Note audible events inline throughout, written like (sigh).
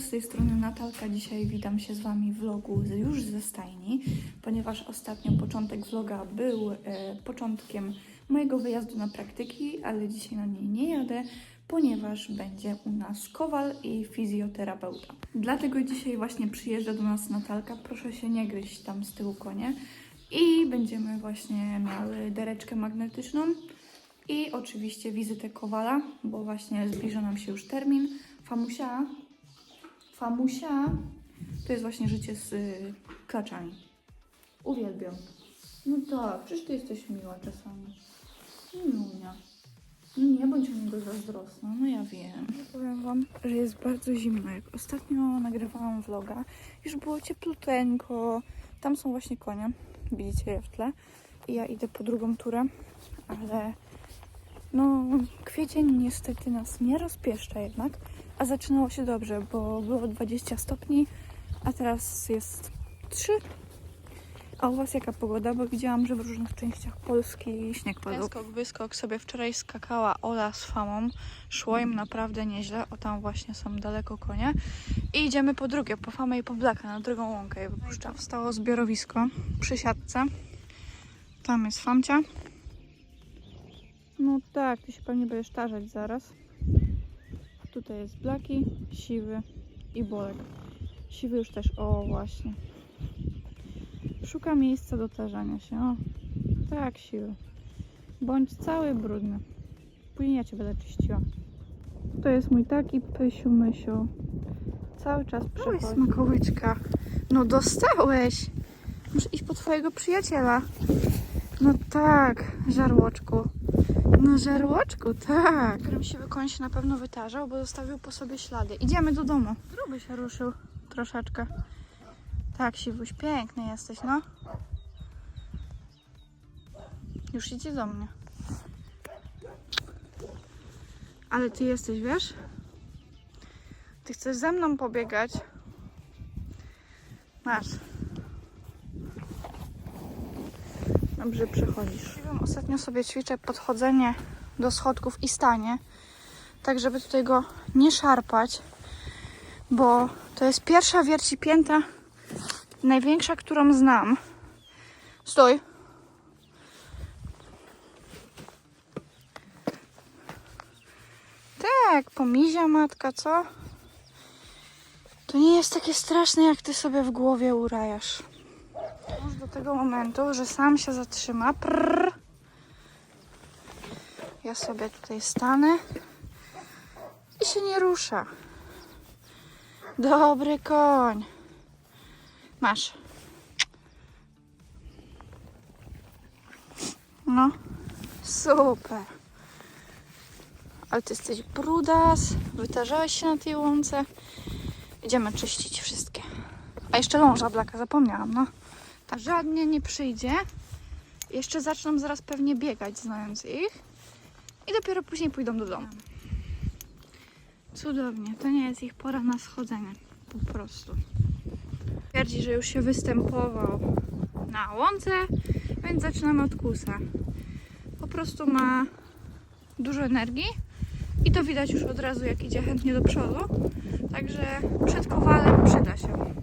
z tej strony Natalka. Dzisiaj witam się z Wami w vlogu już ze stajni, ponieważ ostatnio początek vloga był e, początkiem mojego wyjazdu na praktyki, ale dzisiaj na niej nie jadę, ponieważ będzie u nas kowal i fizjoterapeuta. Dlatego dzisiaj właśnie przyjeżdża do nas Natalka. Proszę się nie gryźć tam z tyłu konie. I będziemy właśnie miały dereczkę magnetyczną i oczywiście wizytę Kowala, bo właśnie zbliża nam się już termin. Famusia, Famusia, to jest właśnie życie z y. Uwielbiam. No tak, przecież ty jesteś miła czasami. Milunia. No nie bądź o niego zazdrosna, no ja wiem. Powiem wam, że jest bardzo zimno. Jak ostatnio nagrywałam vloga, już było ciepluteńko. Tam są właśnie konie, widzicie je w tle. I ja idę po drugą turę, ale no, kwiecień niestety nas nie rozpieszcza jednak, a zaczynało się dobrze, bo było 20 stopni, a teraz jest 3. A u Was jaka pogoda? Bo widziałam, że w różnych częściach Polski śnieg padał. Skok, wyskok sobie wczoraj skakała Ola z Famą. Szło im naprawdę nieźle. O, tam właśnie są daleko konie. I idziemy po drugie, po Famę i po Blaka, na drugą łąkę je wypuszczam. Wstało zbiorowisko przy siatce. Tam jest Famcia. No tak, ty się pewnie będziesz tarzać zaraz. Tutaj jest Blaki, Siwy i Bolek. Siwy już też, o właśnie. Szuka miejsca do tarzania się, o. Tak, Siwy. Bądź cały brudny. Później ja Cię będę czyściła. To jest mój taki pysiu mysiu. Cały czas przechodzi. smakołyczka. No dostałeś. Muszę iść po Twojego przyjaciela. No tak, żarłoczku. No żarłoczku, tak. Którym się koń się na pewno wytarzał, bo zostawił po sobie ślady. Idziemy do domu. Gruby się ruszył troszeczkę. Tak, Siwuś, piękny jesteś, no. Już idzie do mnie. Ale ty jesteś, wiesz? Ty chcesz ze mną pobiegać? Masz. Dobrze przechodzisz. Ostatnio sobie ćwiczę podchodzenie do schodków i stanie, tak żeby tutaj go nie szarpać, bo to jest pierwsza wierci pięta, największa, którą znam. Stój. Tak, pomizia matka, co? To nie jest takie straszne, jak ty sobie w głowie urajasz do tego momentu, że sam się zatrzyma. Prrr. Ja sobie tutaj stanę i się nie rusza. Dobry koń. Masz. No, super. Ale ty jesteś brudas, wytarzałeś się na tej łące. Idziemy czyścić wszystkie. A jeszcze ląża blaka, zapomniałam, no. Tak, żadnie nie przyjdzie. Jeszcze zaczną zaraz pewnie biegać, znając ich. I dopiero później pójdą do domu. Cudownie. To nie jest ich pora na schodzenie. Po prostu. Twierdzi, że już się występował na łące, więc zaczynamy od kusa. Po prostu ma dużo energii i to widać już od razu, jak idzie chętnie do przodu. Także przed kowalem przyda się.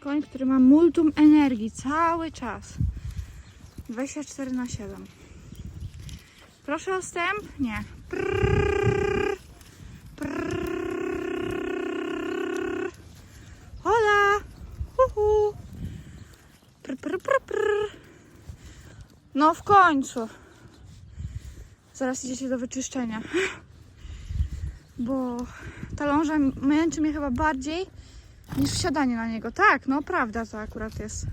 Koń, który ma multum energii cały czas. 24 na 7. Proszę o wstęp? Nie. Prrrr, prrrr. Hola! Uhu. Prr, prr, prr, prr. No w końcu. Zaraz idziecie do wyczyszczenia. Bo ta ląża męczy mnie chyba bardziej niż wsiadanie na niego. Tak, no prawda to akurat jest.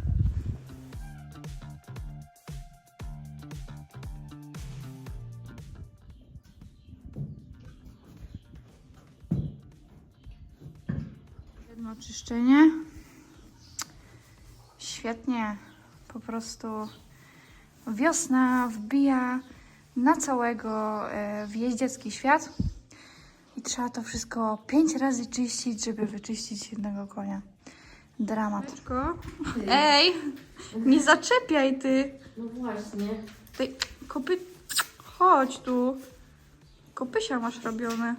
Jedno czyszczenie. Świetnie. Po prostu wiosna wbija na całego e, w jeździecki świat. Trzeba to wszystko pięć razy czyścić, żeby wyczyścić jednego konia. Dramat. Ej, nie zaczepiaj ty. No właśnie. Ty, kopy... Chodź tu. Kopysia masz robione,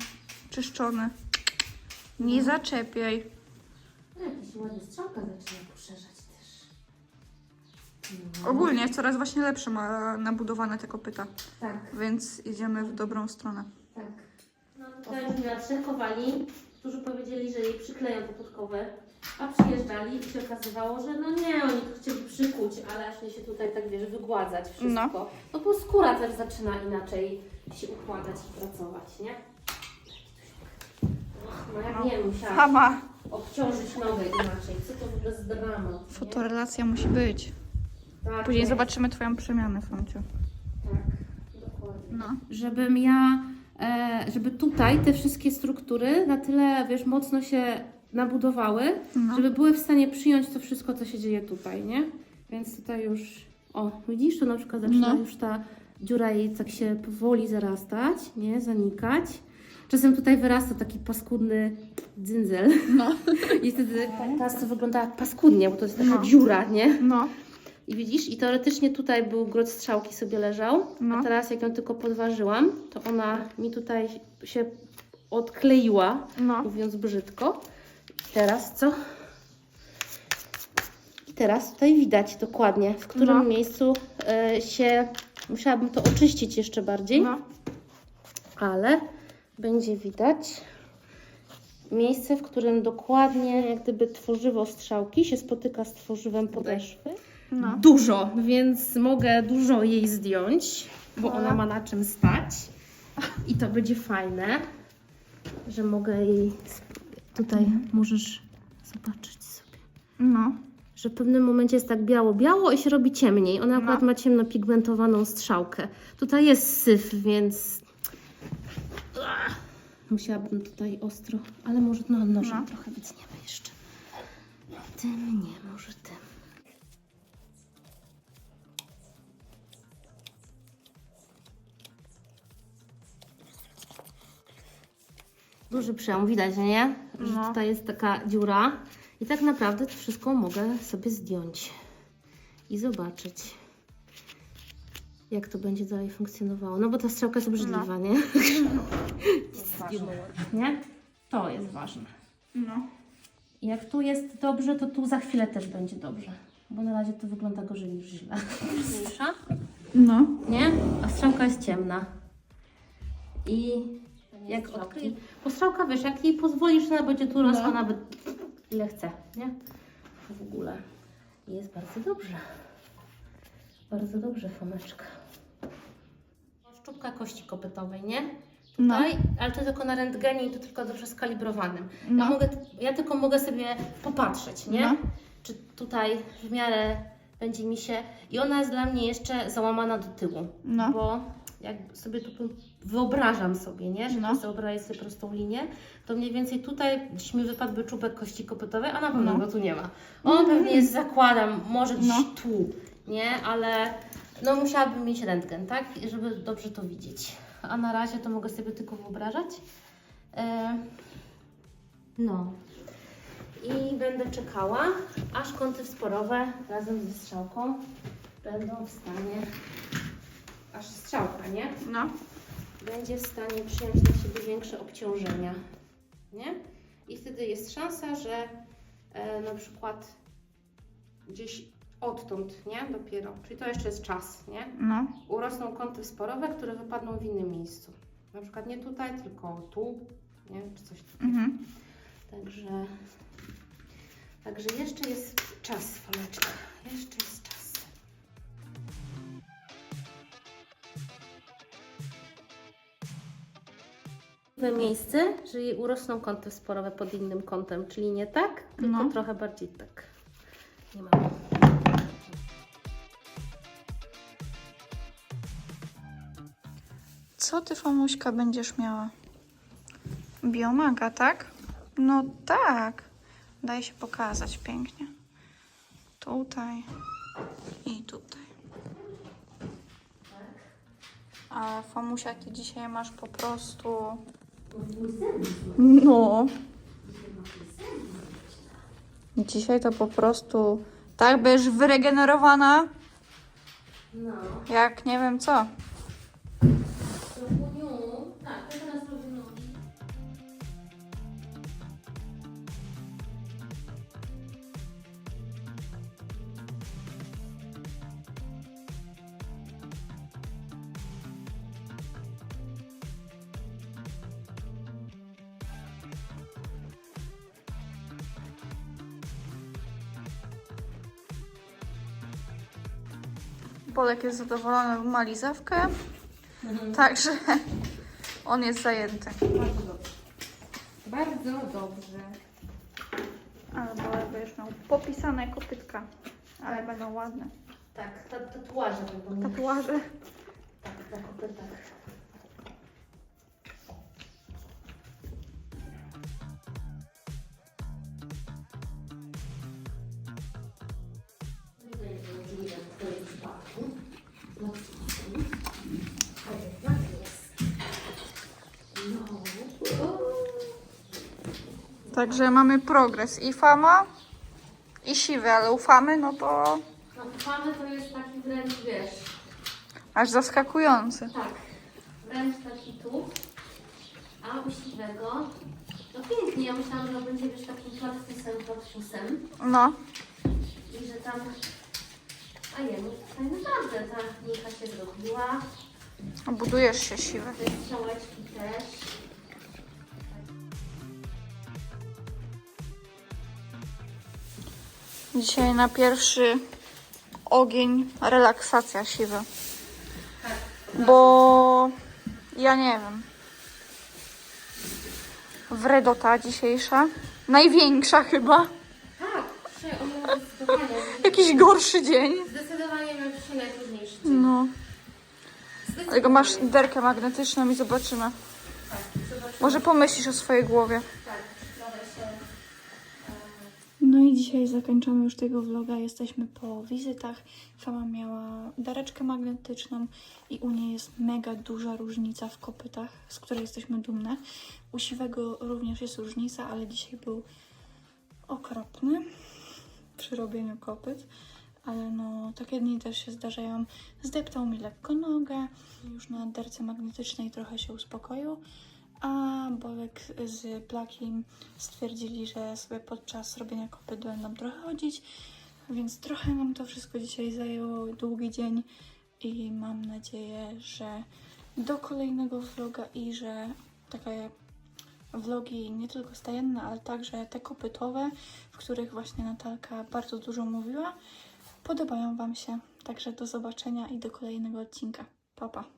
czyszczony. Nie zaczepiaj. No, Jakaś ładna strzałka zaczyna poszerzać też. Ogólnie coraz właśnie lepsze ma nabudowane te kopyta, Tak, więc idziemy w dobrą stronę. tak. No miała trzech kowali, którzy powiedzieli, że jej przykleją te podkowy, a przyjeżdżali i się okazywało, że no nie, oni to chcieli przykuć, ale aż nie się tutaj tak wiesz, wygładzać wszystko. No, bo skóra też zaczyna inaczej się układać i pracować, nie? No jak nie, musiałam Sama. obciążyć nogę inaczej. Co to w ogóle z dramat, nie? Fotorelacja musi być. Tak, Później jest. zobaczymy twoją przemianę, Famciu. Tak, dokładnie. No. Żebym ja, żeby tutaj te wszystkie struktury na tyle, wiesz, mocno się nabudowały, No. żeby były w stanie przyjąć to wszystko, co się dzieje tutaj, nie? Więc tutaj już, o, widzisz, tu na przykład zaczyna No. już ta dziura jej tak się powoli zarastać, nie? Zanikać. Czasem tutaj wyrasta taki paskudny dzyndzel. No. (laughs) I wtedy teraz to wygląda paskudnie, bo to jest taka No. dziura, nie? No. I widzisz, i teoretycznie tutaj był grot strzałki sobie leżał, No. a teraz jak ją tylko podważyłam, to ona mi tutaj się odkleiła, No. mówiąc brzydko. I teraz co? I teraz tutaj widać dokładnie, w którym No. miejscu e, się... Musiałabym to oczyścić jeszcze bardziej, No. ale będzie widać miejsce, w którym dokładnie jak gdyby tworzywo strzałki się spotyka z tworzywem podeszwy No. dużo, więc mogę dużo jej zdjąć, bo ona ma na czym stać. I to będzie fajne, że mogę jej. Tutaj możesz zobaczyć sobie, No. że w pewnym momencie jest tak biało-biało i się robi ciemniej. Ona akurat No. ma ciemno pigmentowaną strzałkę. Tutaj jest syf, więc. Musiałabym tutaj ostro, ale może no, nożem No. trochę wycniemy jeszcze. Tym nie, może tym. Duży przełom, widać, nie? Że No. tutaj jest taka dziura. I tak naprawdę to wszystko mogę sobie zdjąć i zobaczyć, jak to będzie dalej funkcjonowało. No bo ta strzałka jest obrzydliwa, nie? (laughs) nie? To jest ważne. No. I jak tu jest dobrze, to tu za chwilę też będzie dobrze. Bo na razie to wygląda gorzej niż źle. Mniejsza? (laughs) No. Nie? A strzałka jest ciemna. I jak odkryj... Bo strzałka, wiesz, jak jej pozwolisz, ona będzie tu rosła No. nawet ile chce, nie? W ogóle. Jest bardzo dobrze. Bardzo dobrze, Fomeczka. Szczupka kości kopytowej, nie? No. Tutaj, ale to tylko na rentgenie i to tylko dobrze skalibrowanym. No. Ja, mogę, ja tylko mogę sobie popatrzeć, nie? No. Czy tutaj w miarę będzie mi się... I ona jest dla mnie jeszcze załamana do tyłu. No. Bo jak sobie tu wyobrażam sobie, nie? Że No. no. wyobrażę sobie prostą linię, to mniej więcej tutaj gdzieś mi wypadłby czubek kości kopytowej, a na pewno No. go tu nie ma. On pewnie jest, zakładam, może gdzieś No. tu, nie? Ale no musiałabym mieć rentgen, tak? Żeby dobrze to widzieć. A na razie to mogę sobie tylko wyobrażać. E, no. I będę czekała, aż kąty wsporowe razem ze strzałką będą w stanie, aż strzałka, nie? No. Będzie w stanie przyjąć na siebie większe obciążenia, nie? I wtedy jest szansa, że e, na przykład gdzieś odtąd, nie? Dopiero, czyli to jeszcze jest czas, nie? No. urosną kąty sporowe, które wypadną w innym miejscu. Na przykład nie tutaj, tylko tu, nie? Czy coś takiego. Mhm. Także, także jeszcze jest czas, Faleczka. Jeszcze jest czas. We miejsce, że jej urosną kąty sporowe pod innym kątem, czyli nie tak, tylko No. trochę bardziej tak. Nie ma. Co ty, Famuśka, będziesz miała? Biomaga, tak? No tak. Daj się pokazać pięknie. Tutaj i tutaj. Ale Famusia, ty dzisiaj masz po prostu... No. Dzisiaj to po prostu tak będziesz wyregenerowana, No. jak nie wiem co. Bolek jest zadowolony, ma lizawkę. Także on jest zajęty. Bardzo dobrze. Bardzo dobrze. Ale Bolek będziesz miał popisane kopytka. Ale będą ładne. Tak, ta, tatuaże będą. Tatuaże. Tak, na kopytach. Także mamy progres. I fama, i siwy, ale ufamy, no to ufamy to jest taki wręcz, wiesz, aż zaskakujący. tak, wręcz taki tu, a u siwego, no pięknie, ja myślałam, że będzie wiesz takim platfusem, platfusem No. i że tam, a nie, no tutaj naprawdę ta nika się zrobiła, Budujesz się siwy. te strzałeczki też. Dzisiaj na pierwszy ogień relaksacja siwy. Bo ja nie wiem. Wredota dzisiejsza. Największa chyba. Tak, dzisiaj zdecydowanie, (laughs) Jakiś gorszy dzień. zdecydowanie miał dzisiaj najtrudniejszy dzień. No. Tylko masz derkę magnetyczną i zobaczymy. Tak, zobaczymy. Może pomyślisz o swojej głowie. Dzisiaj zakończamy już tego vloga. Jesteśmy po wizytach. Fama miała dareczkę magnetyczną i u niej jest mega duża różnica w kopytach, z której jesteśmy dumne. U siwego również jest różnica, ale dzisiaj był okropny przy robieniu kopyt. Ale no, takie dni też się zdarzają. Zdeptał mi lekko nogę. Już na derce magnetycznej trochę się uspokoił. A Bolek z Blakim stwierdzili, że sobie podczas robienia kopyt będą trochę chodzić, więc trochę nam to wszystko dzisiaj zajęło, długi dzień i mam nadzieję, że do kolejnego vloga i że takie vlogi nie tylko stajenne, ale także te kopytowe, w których właśnie Natalka bardzo dużo mówiła, podobają Wam się. Także do zobaczenia i do kolejnego odcinka. Pa, pa.